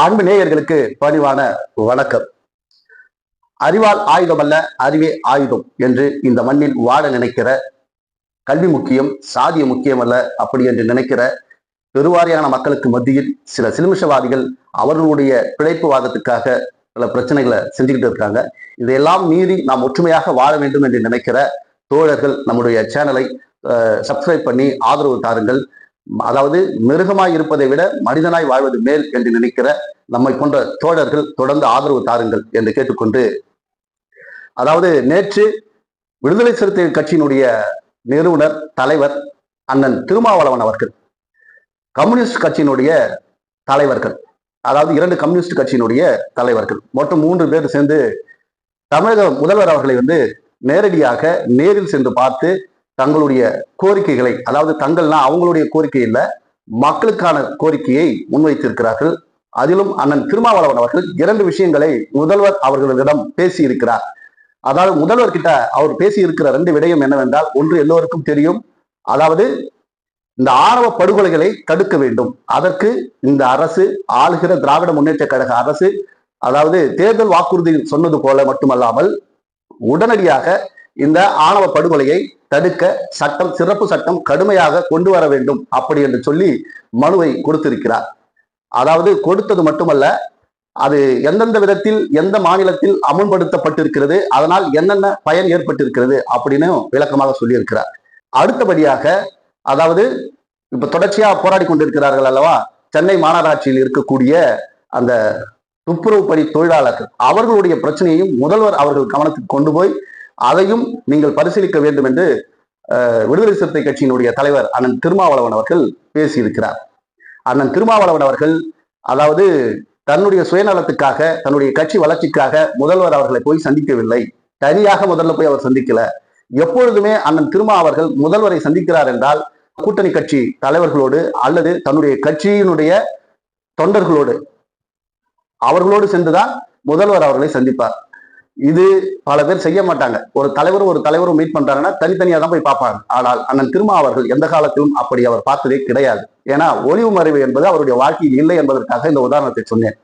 அன்பு நேயர்களுக்கு பணிவான வணக்கம். அறிவால் ஆயுதம் அல்ல அறிவே ஆயுதம் என்று இந்த மண்ணில் வாழ நினைக்கிற கல்வி முக்கியம் சாதிய முக்கியம் அல்ல அப்படி என்று நினைக்கிற பெருவாரியான மக்களுக்கு மத்தியில் சில சிலுமிஷவாதிகள் அவர்களுடைய பிழைப்பு வாதத்துக்காக பல பிரச்சனைகளை செஞ்சுக்கிட்டு இருக்காங்க. இதையெல்லாம் மீறி நாம் ஒற்றுமையாக வாழ வேண்டும் என்று நினைக்கிற தோழர்கள் நம்முடைய சேனலை சப்ஸ்கிரைப் பண்ணி ஆதரவு தாருங்கள். அதாவது மிருகமாய் இருப்பதை விட மனிதனாய் வாழ்வது மேல் என்று நினைக்கிற நம்மை போன்ற தோழர்கள் தொடர்ந்து ஆதரவு தாருங்கள் என்று கேட்டுக்கொண்டு அதாவது நேற்று விடுதலை சிறுத்தைகள் கட்சியினுடைய நிறுவனர் தலைவர் அண்ணன் திருமாவளவன் அவர்கள் கம்யூனிஸ்ட் கட்சியினுடைய தலைவர்கள் அதாவது இரண்டு கம்யூனிஸ்ட் கட்சியினுடைய தலைவர்கள் மொத்தம் மூன்று பேர் சேர்ந்து தமிழக முதல்வர் அவர்களை வந்து நேரடியாக நேரில் சென்று பார்த்து தங்களுடைய கோரிக்கைகளை அதாவது தங்கள்னா அவங்களுடைய கோரிக்கை இல்லை மக்களுக்கான கோரிக்கையை முன்வைத்திருக்கிறார்கள். அதிலும் அண்ணன் திருமாவளவன் அவர்கள் இரண்டு விஷயங்களை முதல்வர் அவர்களிடம் பேசி இருக்கிறார் அதாவது முதல்வர் கிட்ட அவர் பேசி இருக்கிற ரெண்டு விடயம் என்னவென்றால் ஒன்று எல்லோருக்கும் தெரியும். அதாவது இந்த ஆணவ படுகொலைகளை தடுக்க வேண்டும். அதற்கு இந்த அரசு ஆளுகிற திராவிட முன்னேற்ற கழக அரசு அதாவது தேர்தல் வாக்குறுதி சொன்னது போல மட்டுமல்லாமல் உடனடியாக இந்த ஆணவ படுகொலையை தடுக்க சட்டம் சிறப்பு சட்டம் கடுமையாக கொண்டு வர வேண்டும் அப்படி என்று சொல்லி மனுவை கொடுத்திருக்கிறார். அதாவது கொடுத்தது மட்டுமல்ல அது எந்தெந்த விதத்தில் எந்த மாநிலத்தில் அமுல்படுத்தப்பட்டிருக்கிறது அதனால் என்னென்ன பயன் ஏற்பட்டிருக்கிறது அப்படின்னு விளக்கமாக சொல்லியிருக்கிறார். அடுத்தபடியாக அதாவது இப்ப தொடர்ச்சியா போராடி கொண்டிருக்கிறார்கள் அல்லவா சென்னை மாநகராட்சியில் இருக்கக்கூடிய அந்த துப்புரவு பணி தொழிலாளர்கள் அவர்களுடைய பிரச்சனையையும் முதல்வர் அவர்கள் கவனத்துக்கு கொண்டு போய் அதையும் நீங்கள் பரிசீலிக்க வேண்டும் என்று விடுதலை சிறுத்தை கட்சியினுடைய தலைவர் அண்ணன் திருமாவளவன் அவர்கள் பேசியிருக்கிறார். அண்ணன் திருமாவளவன் அவர்கள் அதாவது தன்னுடைய சுயநலத்துக்காக தன்னுடைய கட்சி வளர்ச்சிக்காக முதல்வர் அவர்களை போய் சந்திக்கவில்லை. தனியாக முதல்ல போய் அவர் சந்திக்கல. எப்பொழுதுமே அண்ணன் திருமா அவர்கள் முதல்வரை சந்திக்கிறார் என்றால் கூட்டணி கட்சி தலைவர்களோடு அல்லது தன்னுடைய கட்சியினுடைய தொண்டர்களோடு அவர்களோடு சென்றுதான் முதல்வர் அவர்களை சந்திப்பார். இது பல பேர் செய்ய மாட்டாங்க. ஒரு தலைவரும் ஒரு தலைவரும் மீட் பண்றாங்கன்னா தனித்தனியா தான் போய் பார்ப்பாங்க. ஆனால் அண்ணன் திருமா அவர்கள் எந்த காலத்திலும் அப்படி அவர் பார்த்ததே கிடையாது. ஏன்னா ஒளிவு மறைவு என்பது அவருடைய வாழ்க்கையில் இல்லை என்பதற்காக இந்த உதாரணத்தை சொன்னேன்.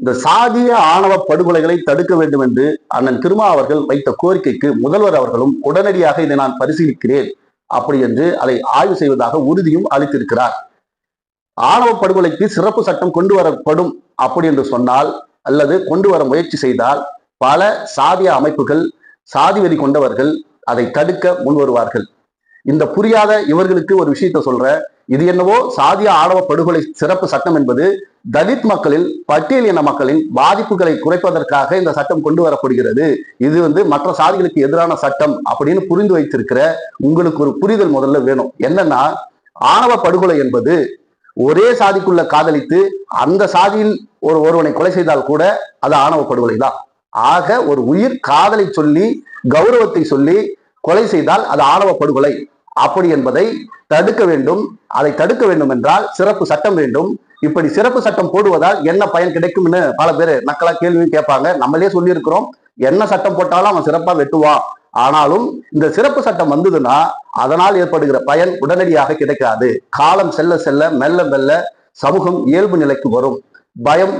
இந்த சாதிய ஆணவ படுகொலைகளை தடுக்க வேண்டும் என்று அண்ணன் திருமா அவர்கள் வைத்த கோரிக்கைக்கு முதல்வர் அவர்களும் உடனடியாக இதை நான் பரிசீலிக்கிறேன் அப்படி என்று அதை ஆய்வு செய்வதாக உறுதியும் அளித்திருக்கிறார். ஆணவ படுகொலைக்கு சிறப்பு சட்டம் கொண்டு வரப்படும் அப்படி என்று சொன்னால் அல்லது கொண்டு வர முயற்சி செய்தால் பல சாதிய அமைப்புகள் சாதி வெறி கொண்டவர்கள் அதை தடுக்க முன் வருவார்கள். இந்த புரியாத இவர்களுக்கு ஒரு விஷயத்த சொல்ற இது என்னவோ சாதிய ஆணவ படுகொலை சிறப்பு சட்டம் என்பது தலித் மக்களில் பட்டியல் இன மக்களின் பாதிப்புகளை குறைப்பதற்காக இந்த சட்டம் கொண்டு வரப்படுகிறது. இது வந்து மற்ற சாதிகளுக்கு எதிரான சட்டம் அப்படின்னு புரிந்து வைத்திருக்கிற உங்களுக்கு ஒரு புரிதல் முதல்ல வேணும். என்னன்னா ஆணவ படுகொலை என்பது ஒரே சாதிக்குள்ள காதலித்து அந்த சாதியில் ஒரு ஒருவனை கொலை செய்தால் கூட அது ஆணவ படுகொலை தான் ஆக ஒரு உயிர் காதலை சொல்லி கௌரவத்தை சொல்லி கொலை செய்தால் அது ஆணவ படுகொலை. அப்படி என்பதை தடுக்க வேண்டும். அதை தடுக்க வேண்டும் என்றால் சிறப்பு சட்டம் வேண்டும். இப்படி சிறப்பு சட்டம் போடுவதால் என்ன பயன் கிடைக்கும்னு பல பேர் நக்கலா கேள்வியும் கேட்பாங்க. நம்மளே சொல்லியிருக்கிறோம். என்ன சட்டம் போட்டாலும் அவன் சிறப்பா வெட்டுவான் ஆனாலும் இந்த சிறப்பு சட்டம் வந்ததுன்னா அதனால் ஏற்படுகிற பயன் உடனடியாக கிடைக்காது. காலம் செல்ல செல்ல மெல்ல மெல்ல சமூகம் இயல்பு நிலைக்கு வரும். பயம்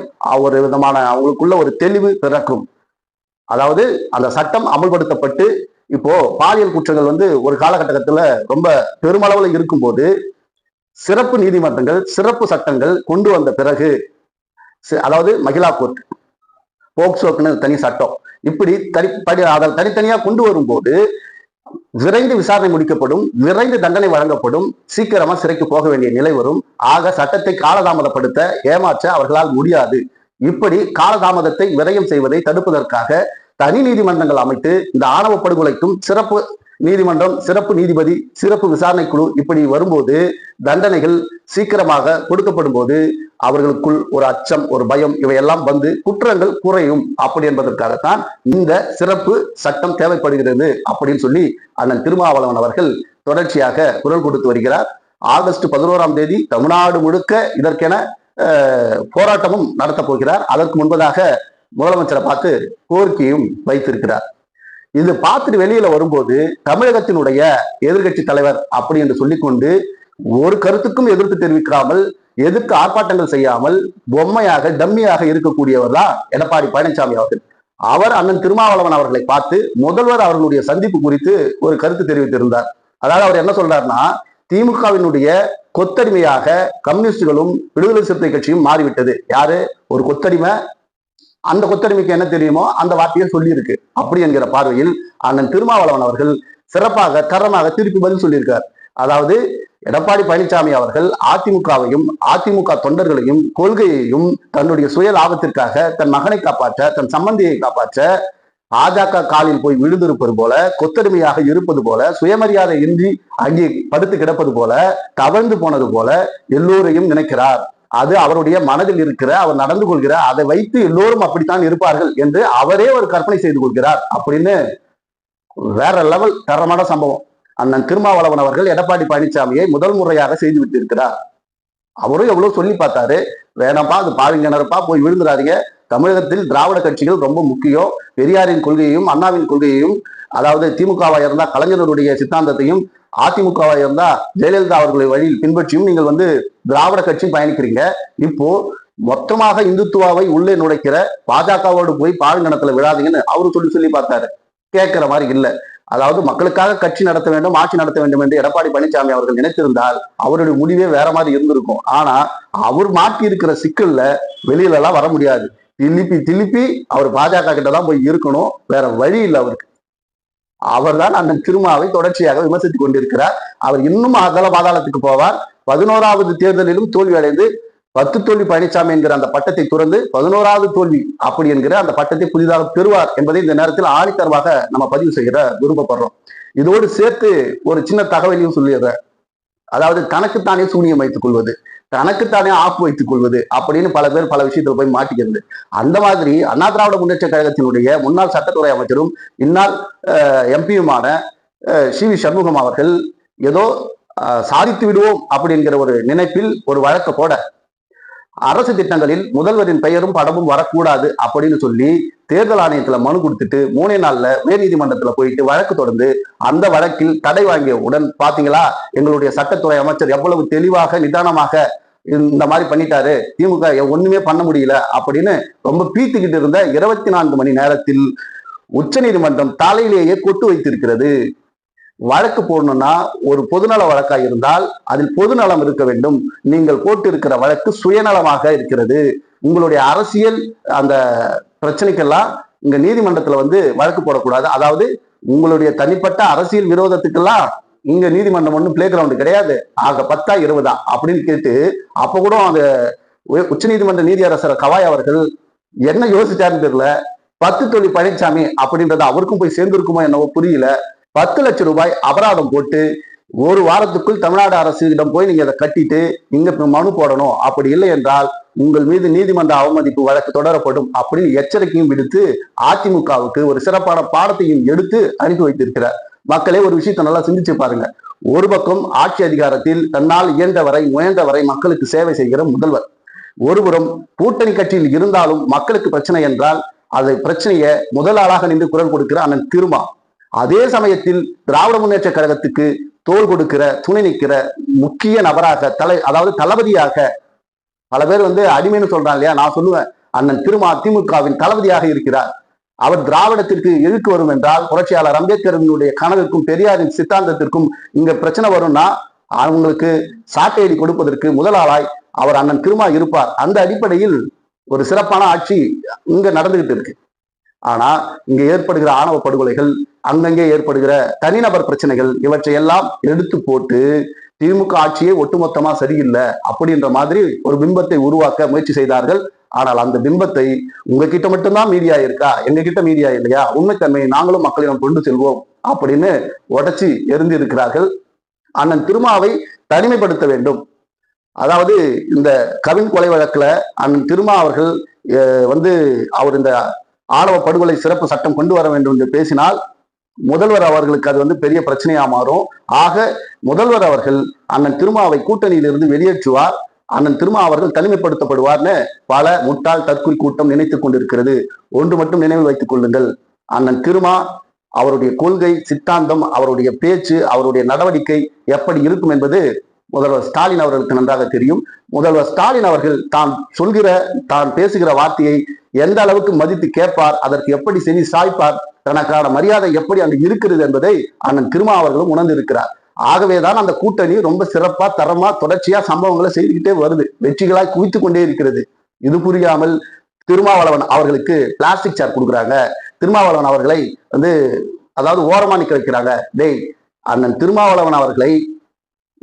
ஒரு விதமான அவங்களுக்குள்ள ஒரு தெளிவு பிறக்கும். அதாவது அந்த சட்டம் அமல்படுத்தப்பட்டு இப்போ பாலியல் குற்றங்கள் வந்து ஒரு காலகட்டத்தில் ரொம்ப பெருமளவில் இருக்கும்போது சிறப்பு நீதிமன்றங்கள் சிறப்பு சட்டங்கள் கொண்டு வந்த பிறகு அதாவது மகிழா கோர்ட் போக்சோக்குன்னு தனி சட்டம். இப்படி தனி படி அதை தனித்தனியாக கொண்டு வரும்போது விரைந்து விசாரணை முடிக்கப்படும் விரைந்து தண்டனை வழங்கப்படும் சீக்கிரமா சிறைக்கு போக வேண்டிய நிலை வரும். ஆக சட்டத்தை காலதாமதப்படுத்த ஏமாற்ற அவர்களால் முடியாது. இப்படி காலதாமதத்தை விரயம் செய்வதை தடுப்பதற்காக தனி நீதிமன்றங்கள் அமைத்து இந்த ஆணவ படுகொலைக்கும் சிறப்பு நீதிமன்றம் சிறப்பு நீதிபதி சிறப்பு விசாரணை குழு இப்படி வரும்போது தண்டனைகள் சீக்கிரமாக கொடுக்கப்படும் போது அவர்களுக்குள் ஒரு அச்சம் ஒரு பயம் இவையெல்லாம் வந்து குற்றங்கள் குறையும். அப்படி என்பதற்காகத்தான் இந்த சிறப்பு சட்டம் தேவைப்படுகிறது அப்படின்னு சொல்லி அண்ணன் திருமாவளவன் அவர்கள் தொடர்ச்சியாக குரல் கொடுத்து வருகிறார். ஆகஸ்ட் பதினோராம் தேதி தமிழ்நாடு முழுக்க இதற்கென போராட்டமும் நடத்தப் போகிறார். அதற்கு முன்பதாக முதலமைச்சரை பார்த்து கோரிக்கையும் வைத்திருக்கிறார். இது பார்த்துட்டு வெளியில வரும்போது தமிழகத்தினுடைய எதிர்கட்சி தலைவர் அப்படி என்று சொல்லிக்கொண்டு ஒரு கருத்துக்கும் எதிர்ப்பு தெரிவிக்காமல் எதிர்த்து ஆர்ப்பாட்டங்கள் செய்யாமல் பொம்மையாக டம்மியாக இருக்கக்கூடியவர் தான் எடப்பாடி பழனிசாமி அவர்கள். அவர் அண்ணன் திருமாவளவன் அவர்களை பார்த்து முதல்வர் அவர்களுடைய சந்திப்பு குறித்து ஒரு கருத்து தெரிவித்திருந்தார். அதாவது அவர் என்ன சொல்றாருன்னா திமுகவினுடைய கொத்தடிமையாக கம்யூனிஸ்டுகளும் விடுதலை சிறுத்தை கட்சியும் மாறிவிட்டது. யாரு? ஒரு கொத்தடிமை. அந்த கொத்தடிமைக்கு என்ன தெரியுமோ? அந்த வார்த்தையை சொல்லியிருக்கு. அப்படி என்கிற பார்வையில் அண்ணன் திருமாவளவன் அவர்கள் சிறப்பாக தரமாக திருப்பி பதில் சொல்லியிருக்கார். அதாவது எடப்பாடி பழனிசாமி அவர்கள் அதிமுகவையும் அதிமுக தொண்டர்களையும் கொள்கையையும் தன்னுடைய சுய லாபத்திற்காக தன் மகனை காப்பாற்ற தன் சம்பந்தியை காப்பாற்ற பாஜக காலில் போய் விழுந்திருப்பது போல கொத்தடிமையாக இருப்பது போல சுயமரியாதை இன்றி அங்கே படுத்து கிடப்பது போல தவழ்ந்து போனது போல எல்லோரையும் நினைக்கிறார். அது அவருடைய மனதில் இருக்கிற அவர் நடந்து கொள்கிற அதை வைத்து எல்லோரும் அப்படித்தான் இருப்பார்கள் என்று அவரே ஒரு கற்பனை செய்து கொள்கிறார். அப்படின்னு வேற லெவல் தரமான சம்பவம். அண்ணன் திருமாவளவன் அவர்கள் எடப்பாடி பழனிசாமியை முதல் முறையாக செய்து விட்டிருக்கிறார். அவரும் எவ்வளவு சொல்லி பார்த்தாரு. வேணாம்ப்பா அது பாவிங்கிணறுப்பா போய் விழுந்துடாதீங்க. தமிழகத்தில் திராவிட கட்சிகள் ரொம்ப முக்கியம். பெரியாரின் கொள்கையையும் அண்ணாவின் கொள்கையையும் அதாவது திமுகவா இருந்தா கலைஞருடைய சித்தாந்தத்தையும் அதிமுகவா இருந்தா ஜெயலலிதா அவர்களை வழியில் பின்பற்றியும் நீங்கள் வந்து திராவிட கட்சி பயணிக்கிறீங்க. இப்போ மொத்தமாக இந்துத்துவாவை உள்ளே நுழைக்கிற பாஜகவோடு போய் பாழுங்கணத்துல விழாதீங்கன்னு அவரு சொல்லி சொல்லி பார்த்தாரு. கேட்கிற மாதிரி இல்ல. அதாவது மக்களுக்காக கட்சி நடத்த வேண்டும் ஆட்சி நடத்த வேண்டும் என்று எடப்பாடி பழனிசாமி அவர்கள் நினைத்திருந்தால் அவருடைய முடிவே வேற மாதிரி இருந்திருக்கும். ஆனா அவர் மாட்டி இருக்கிற சிக்கல்ல வெளியில எல்லாம் வர முடியாது. திருப்பி திருப்பி அவர் பாஜக கிட்ட தான் போய் இருக்கணும். வேற வழி இல்லை அவருக்கு. அவர்தான் அந்த திருமாவை தொடர்ச்சியாக விமர்சித்துக் கொண்டிருக்கிறார். அவர் இன்னும் அகல பாதாளத்துக்கு போவார். பதினோராவது தேர்தலிலும் தோல்வி அடைந்து பத்து தோல்வி பழனிசாமி என்கிற அந்த பட்டத்தை துறந்து பதினோராவது தோல்வி அப்படி என்கிற அந்த பட்டத்தை புதிதாக பெறுவார் என்பதை இந்த நேரத்தில் ஆணித்தரமாக நம்ம பதிவு செய்கிற விருப்பப்படுறோம். இதோடு சேர்த்து ஒரு சின்ன தகவலையும் சொல்லிடுறேன். அதாவது தனக்குத்தானே சூனியம் வைத்துக் கொள்வது. தனக்குத்தானே ஆப்பு வைத்துக் கொள்வது அப்படின்னு பல பேர் பல விஷயத்துல போய் மாட்டிக்கிறது. அந்த மாதிரி அண்ணா திராவிட முன்னேற்ற கழகத்தினுடைய முன்னாள் சட்டத்துறை அமைச்சரும் இந்நாள் எம்பியுமான சி வி சண்முகம் அவர்கள் ஏதோ அஹ், சாதித்து விடுவோம் அப்படிங்கிற ஒரு நினைப்பில் ஒரு வழக்கு போட அரசு திட்டங்களில் முதல்வரின் பெயரும் படமும் வரக்கூடாது அப்படின்னு சொல்லி தேர்தல் ஆணையத்துல மனு கொடுத்துட்டு மூணே நாள்ல உயர்நீதிமன்றத்துல போயிட்டு வழக்கு தொடர்ந்து அந்த வழக்கில் தடை வாங்கிய உடன் பாத்தீங்களா? எங்களுடைய சட்டத்துறை அமைச்சர் எவ்வளவு தெளிவாக நிதானமாக இந்த மாதிரி பண்ணிட்டாரு. திமுக ஒண்ணுமே பண்ண முடியல அப்படின்னு ரொம்ப பீத்துக்கிட்டு இருந்த இருபத்தி நான்கு மணி நேரத்தில் உச்ச நீதிமன்றம் தலையிலேயே கொட்டு வைத்திருக்கிறது. வழக்கு போடணும்னா ஒரு பொதுநல வழக்காக இருந்தால் அதில் பொதுநலம் இருக்க வேண்டும். நீங்கள் போட்டு இருக்கிற வழக்கு சுயநலமாக இருக்கிறது. உங்களுடைய அரசியல் அந்த பிரச்சனைக்கெல்லாம் இங்க நீதிமன்றத்துல வந்து வழக்கு போடக்கூடாது. அதாவது உங்களுடைய தனிப்பட்ட அரசியல் விரோதத்துக்கெல்லாம் இங்க நீதிமன்றம் ஒன்றும் பிளே கிரவுண்டு கிடையாது. ஆக பத்தா இருபதா அப்படின்னு கேட்டு அப்ப கூட அந்த உச்ச நீதிமன்ற நீதியரசர் கவாய் அவர்கள் என்ன யோசிச்சாருன்னு தெரியல. பத்து தொழில் பழனிசாமி அப்படின்றது அவருக்கும் போய் சேர்ந்திருக்குமோ என்னவோ புரியல. பத்து லட்சம் ரூபாய் அபராதம் போட்டு ஒரு வாரத்துக்குள் தமிழ்நாடு அரசிடம் போய் நீங்க அதை கட்டிட்டு நீங்க மனு போடணும். அப்படி இல்லை என்றால் உங்கள் மீது நீதிமன்ற அவமதிப்பு வழக்கு தொடரப்படும் அப்படின்னு எச்சரிக்கையும் விடுத்து அதிமுகவுக்கு ஒரு சிறப்பான பாடத்தையும் எடுத்து அனுப்பி வைத்திருக்கிறார். மக்களே ஒரு விஷயத்தை நல்லா சிந்திச்சு பாருங்க. ஒரு பக்கம் ஆட்சி அதிகாரத்தில் தன்னால் இயன்றவரை முயன்றவரை மக்களுக்கு சேவை செய்கிற முதல்வர். ஒருபுறம் கூட்டணி கட்சியில் இருந்தாலும் மக்களுக்கு பிரச்சனை என்றால் அதை பிரச்சனையை முதல் ஆளாக நின்று குரல் கொடுக்கிற அண்ணன் திருமா. அதே சமயத்தில் திராவிட முன்னேற்ற கழகத்துக்கு தோல் கொடுக்கிற துணை நிற்கிற முக்கிய நபராக தலை அதாவது தளபதியாக பல பேர் வந்து அடிமைன்னு சொல்றாங்க இல்லையா? நான் சொல்லுவேன். அண்ணன் திருமா திமுகவின் தளபதியாக இருக்கிறார். அவர் திராவிடத்திற்கு எதிர்க்கு வரும் என்றால் புரட்சியாளர் அம்பேத்கரனுடைய கனவுக்கும் பெரியாரின் சித்தாந்தத்திற்கும் இங்க பிரச்சனை வரும்னா அவங்களுக்கு சாட்டையடி கொடுப்பதற்கு முதலாளாய் அவர் அண்ணன் திருமா இருப்பார். அந்த அடிப்படையில் ஒரு சிறப்பான ஆட்சி இங்க நடந்துகிட்டு இருக்கு. ஆனா இங்க ஏற்படுகிற ஆணவ படுகொலைகள் அங்கங்கே ஏற்படுகிற தனிநபர் பிரச்சனைகள் இவற்றை எல்லாம் எடுத்து போட்டு திமுக ஆட்சியே ஒட்டுமொத்தமா சரியில்லை அப்படின்ற மாதிரி ஒரு பிம்பத்தை உருவாக்க முயற்சி செய்தார்கள். ஆனால் அந்த பிம்பத்தை உங்ககிட்ட மட்டும்தான் மீடியா இருக்கா? எங்ககிட்ட மீடியா இல்லையா? உண்மைத்தன்மையை நாங்களும் மக்களிடம் கொண்டு செல்வோம் அப்படின்னு உடச்சி எரிந்து இருக்கிறார்கள் அண்ணன் திருமாவை தனிமைப்படுத்த வேண்டும். அதாவது இந்த கவின் கொலை வழக்குல அண்ணன் திருமா அவர்கள் வந்து அவர் இந்த ஆணவ படுகொலை சிறப்பு சட்டம் கொண்டு வர வேண்டும் என்று பேசினால் முதல்வர் அவர்களுக்கு அது வந்து பெரிய பிரச்சனையா மாறும். ஆக முதல்வர் அவர்கள் அண்ணன் திருமாவை கூட்டணியிலிருந்து வெளியேற்றுவார். அண்ணன் திருமா அவர்கள் தனிமைப்படுத்தப்படுவார்னு பல முட்டாள் தற்கொலை கூட்டம் நினைத்துக் கொண்டிருக்கிறது. ஒன்று மட்டும் நினைவில் வைத்துக் கொள்ளுங்கள். அண்ணன் திருமா அவருடைய கொள்கை சித்தாந்தம் அவருடைய பேச்சு அவருடைய நடவடிக்கை எப்படி இருக்கும் என்பது முதல்வர் ஸ்டாலின் அவர்களுக்கு நன்றாக தெரியும். முதல்வர் ஸ்டாலின் அவர்கள் தான் சொல்கிற தான் பேசுகிற வார்த்தையை எந்த அளவுக்கு மதித்து கேட்பார் அதற்கு எப்படி செவி சாய்ப்பார் தனக்கான மரியாதை எப்படி அங்கு இருக்கிறது என்பதை அண்ணன் திருமா அவர்களும் உணர்ந்து இருக்கிறார் ஆகவேதான் அந்த கூட்டணி ரொம்ப சிறப்பா தரமா தொடர்ச்சியா சம்பவங்களை செய்துக்கிட்டே வருது. வெற்றிகளாய் குவித்து கொண்டே இருக்கிறது. இது புரியாமல் திருமாவளவன் அவர்களுக்கு பிளாஸ்டிக் சேர் கொடுக்குறாங்க. திருமாவளவன் அவர்களை வந்து அதாவது ஓரமா நிக்க வைக்கிறாங்க. டேய் அண்ணன் திருமாவளவன் அவர்களை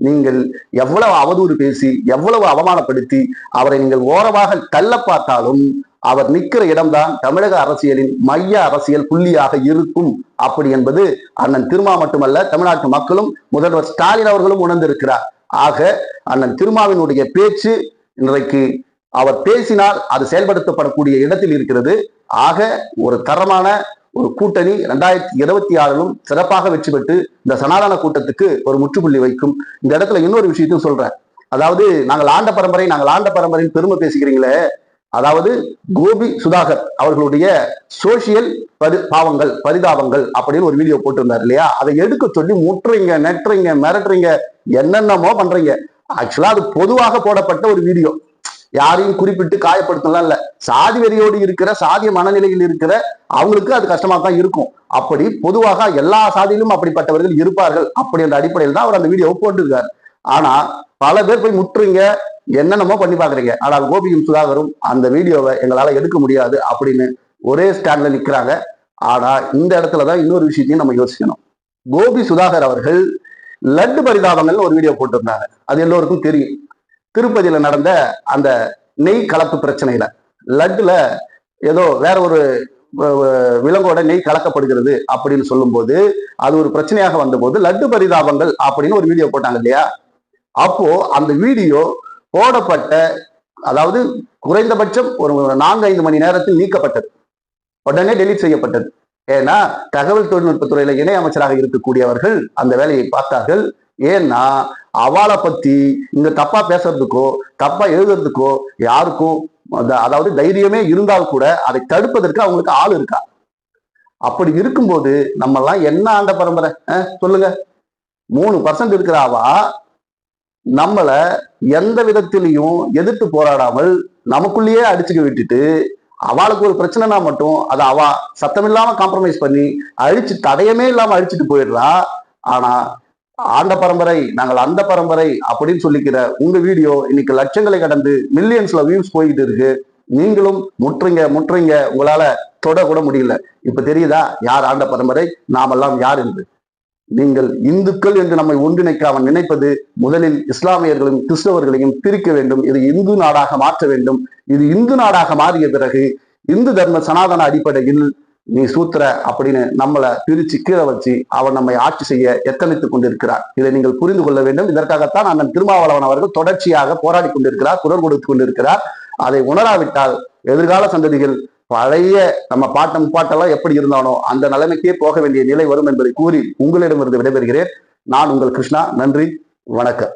நீங்கள் எவ்வளவு அவதூறு பேசி எவ்வளவு அவமானப்படுத்தி அவரை நீங்கள் ஓரமாக தள்ள பார்த்தாலும் அவர் நிற்கிற இடம்தான் தமிழக அரசியலின் மைய அரசியல் புள்ளியாக இருக்கும். அப்படி என்பது அண்ணன் திருமா மட்டுமல்ல தமிழ்நாட்டு மக்களும் முதல்வர் ஸ்டாலின் அவர்களும் உணர்ந்திருக்கிறார். ஆக அண்ணன் திருமாவினுடைய பேச்சு இன்றைக்கு அவர் பேசினால் அது செயல்படுத்தப்படக்கூடிய இடத்தில் இருக்கிறது. ஆக ஒரு தரமான ஒரு கூட்டணி ரெண்டாயிரத்தி இருபத்தி ஆறிலும் சிறப்பாக வெற்றி பெற்று இந்த சனாதன கூட்டத்துக்கு ஒரு முற்றுப்புள்ளி வைக்கும். இந்த இடத்துல இன்னொரு விஷயத்தையும் சொல்றேன். அதாவது நாங்கள் ஆண்ட பரம்பரை நாங்கள் ஆண்ட பரம்பரையின் பெருமை பேசுகிறீங்களே அதாவது கோபி சுதாகர் அவர்களுடைய சோசியல் பரி பாவங்கள் பரிதாபங்கள் அப்படின்னு ஒரு வீடியோ போட்டிருந்தார் இல்லையா? அதை எடுக்க சொல்லி முட்டுறீங்க நெட்டுறீங்க மிரட்டுறீங்க என்னென்னமோ பண்றீங்க. ஆக்சுவலா அது பொதுவாக போடப்பட்ட ஒரு வீடியோ. யாரையும் குறிப்பிட்டு காயப்படுத்தலாம் இல்ல. சாதி வெறியோடு இருக்கிற சாதிய மனநிலையில் இருக்கிற அவங்களுக்கு அது கஷ்டமா தான் இருக்கும். அப்படி பொதுவாக எல்லா சாதியிலும் அப்படிப்பட்டவர்கள் இருப்பார்கள். அப்படி என்ற அடிப்படையில் தான் அவர் அந்த வீடியோவை போட்டிருக்காரு. ஆனா பல பேர் போய் முற்றுங்க என்னென்னமோ பண்ணி பாக்குறீங்க ஆனால் கோபியும் சுதாகரும் அந்த வீடியோவை எங்களால எடுக்க முடியாது அப்படின்னு ஒரே ஸ்டாண்ட்ல நிக்கிறாங்க. ஆனா இந்த இடத்துலதான் இன்னொரு விஷயத்தையும் நம்ம யோசிக்கணும். கோபி சுதாகர் அவர்கள் லட்டு பரிதாபங்கள்னு ஒரு வீடியோ போட்டிருந்தாங்க. அது எல்லோருக்கும் தெரியும். திருப்பதியில நடந்த அந்த நெய் கலப்பு பிரச்சனையில லட்டுல ஏதோ வேற ஒரு விலங்கோட நெய் கலக்கப்படுகிறது அப்படின்னு சொல்லும்போது அது ஒரு பிரச்சனையாக வந்தபோது லட்டு பரிதாபங்கள் அப்படின்னு ஒரு வீடியோ போட்டாங்க இல்லையா? அப்போ அந்த வீடியோ போடப்பட்ட அதாவது குறைந்தபட்சம் ஒரு நான்கு ஐந்து மணி நேரத்தில் நீக்கப்பட்டது. உடனே டெலீட் செய்யப்பட்டது. ஏன்னா தகவல் தொழில்நுட்பத்துறையில இணை அமைச்சராக இருக்கக்கூடியவர்கள் அந்த வேலையை பார்த்தார்கள். ஏன்னா அவளை பத்தி இங்க தப்பா பேசுறதுக்கோ தப்பா எழுதுறதுக்கோ யாருக்கும் அதாவது தைரியமே இருந்தால் கூட அதை தடுப்பதற்கு அவங்களுக்கு ஆள் இருக்கா? அப்படி இருக்கும்போது நம்ம எல்லாம் என்ன ஆண்ட பரம்பரை? சொல்லுங்க. மூணு பர்சன்ட் இருக்கிறாவா? நம்மள எந்த விதத்திலையும் எதிர்த்து போராடாமல் நமக்குள்ளேயே அடிச்சுக்க விட்டுட்டு அவளுக்கு ஒரு பிரச்சனைனா மட்டும் அதை அவ சத்தமில்லாம காம்ப்ரமைஸ் பண்ணி அழிச்சு தடையமே இல்லாம அழிச்சிட்டு போயிடுறா. ஆனா ஆண்ட பரம்பரை நாங்கள் அந்த பரம்பரை அப்படின்னு சொல்லிக்கிற உங்க வீடியோ இன்னைக்கு லட்சங்களை கடந்து மில்லியன்ஸ்ல வியூஸ் போயிட்டு இருக்கு. நீங்களும் முற்றுங்க முற்றுங்க. உங்களால தொட கூட முடியல. இப்ப தெரியுதா? யார் ஆண்ட பரம்பரை? நாமெல்லாம் யார் என்று. நீங்கள் இந்துக்கள் என்று நம்மை ஒன்றிணைக்காமல் நினைப்பது முதலில் இஸ்லாமியர்களையும் கிறிஸ்தவர்களையும் பிரிக்க வேண்டும். இது இந்து நாடாக மாற்ற வேண்டும். இது இந்து நாடாக மாறிய பிறகு இந்து தர்ம சனாதன அடிப்படையில் நீ சூத்திர அப்படின்னு நம்மளை பிரிச்சு கீழே வச்சு அவன் நம்மை ஆட்சி செய்ய எத்தனைத்துக் கொண்டிருக்கிறார். இதை நீங்கள் புரிந்து கொள்ள வேண்டும். இதற்காகத்தான் அண்ணன் திருமாவளவன் அவர்கள் தொடர்ச்சியாக போராடி கொண்டிருக்கிறார் குரல் கொடுத்து கொண்டிருக்கிறார். அதை உணராவிட்டால் எதிர்கால சந்ததிகள் பழைய நம்ம பாட்டம் முப்பாட்டெல்லாம் எப்படி இருந்தானோ அந்த நிலைமைக்கே போக வேண்டிய நிலை வரும் என்பதை கூறி உங்களிடமிருந்து விடைபெறுகிறேன். நான் உங்கள் கிருஷ்ணா. நன்றி. வணக்கம்.